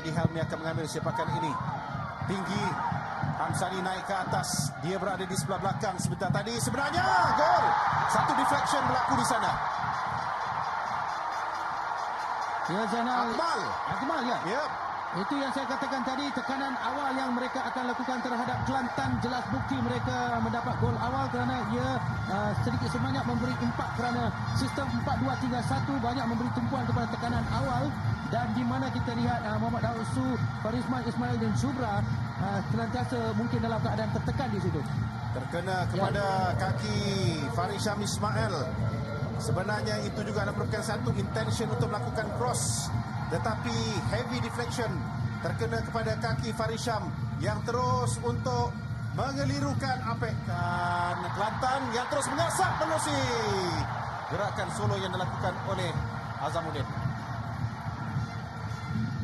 Eddie Helmi akan mengambil sepakan ini. Tinggi. Hamsani naik ke atas. Dia berada di sebelah belakang sebentar tadi. Sebenarnya gol. Satu deflection berlaku di sana. Ya Zainal. Akmal. Akmal ya. Ya. Itu yang saya katakan tadi tekanan awal yang mereka akan lakukan terhadap Kelantan jelas bukti mereka mendapat gol awal kerana ia uh, sedikit sebanyak memberi impak kerana sistem 4-2-3-1 banyak memberi tumpuan kepada tekanan awal mana kita lihat uh, Muhammad Daud Su, Farisman Ismail dan Subra uh, senantiasa mungkin dalam keadaan tertekan di situ. Terkena kepada kaki Farisham Ismail. Sebenarnya itu juga adalah merupakan satu intention untuk melakukan cross. Tetapi heavy deflection terkena kepada kaki Farisham yang terus untuk mengelirukan apekan Kelantan yang terus mengasap menerusi gerakan solo yang dilakukan oleh Azamuddin.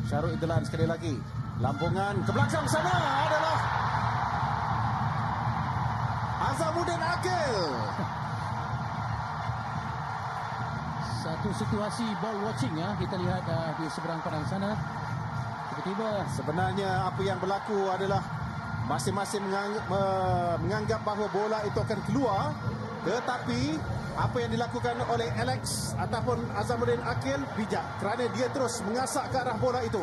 Syarul Idlan sekali lagi. Lambungan ke belakang sana adalah Azamuddin Akil. Satu situasi ball watching ya kita lihat uh, di seberang padang sana. Tiba-tiba Sebenarnya apa yang berlaku adalah masing-masing menganggap, menganggap bahawa bola itu akan keluar tetapi apa yang dilakukan oleh Alex ataupun Azamuddin Akil bijak kerana dia terus mengasak ke arah bola itu.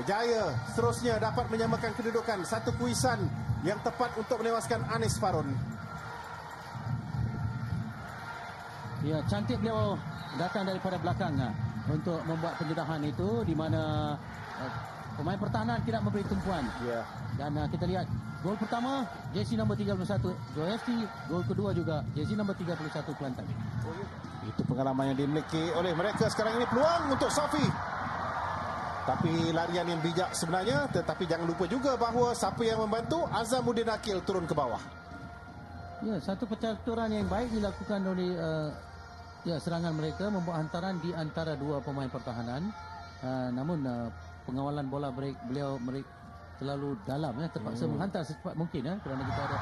Berjaya seterusnya dapat menyamakan kedudukan satu kuisan yang tepat untuk menewaskan Anis Farun. Ya, cantik beliau datang daripada belakang untuk membuat penjedahan itu di mana uh, pemain pertahanan tidak memberi tumpuan. Ya. Dan uh, kita lihat gol pertama jersey nombor 31 Joesti, gol kedua juga jersey nombor 31 Kelantan. Itu pengalaman yang dimiliki oleh mereka sekarang ini peluang untuk Safi. Tapi larian yang bijak sebenarnya tetapi jangan lupa juga bahawa siapa yang membantu Azamuddin Akil turun ke bawah. Ya, satu percaturan yang baik dilakukan oleh uh, ya serangan mereka membuat hantaran di antara dua pemain pertahanan. Uh, namun uh, pengawalan bola break beliau mereka terlalu dalam ya terpaksa hmm. menghantar secepat mungkin ya kerana kita ada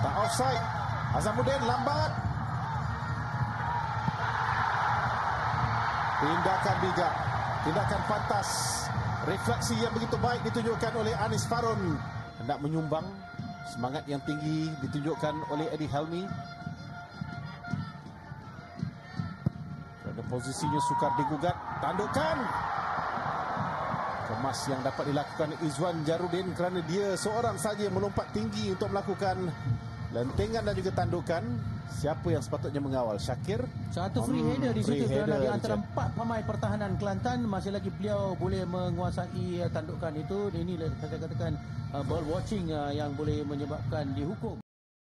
Tak offside. Azamuddin lambat. Tindakan bijak. Tindakan pantas. Refleksi yang begitu baik ditunjukkan oleh Anis Farun. Hendak menyumbang. Semangat yang tinggi ditunjukkan oleh Eddie Helmi. Kerana posisinya sukar digugat. Tandukkan. Kemas yang dapat dilakukan Izwan Jarudin kerana dia seorang saja melompat tinggi untuk melakukan lentengan dan juga tandukan. Siapa yang sepatutnya mengawal? Syakir? Satu free Hmm, header di free situ kerana di antara empat pemain pertahanan Kelantan masih lagi beliau boleh menguasai uh, tandukan itu. Ini saya katakan uh, ball watching uh, yang boleh menyebabkan dihukum.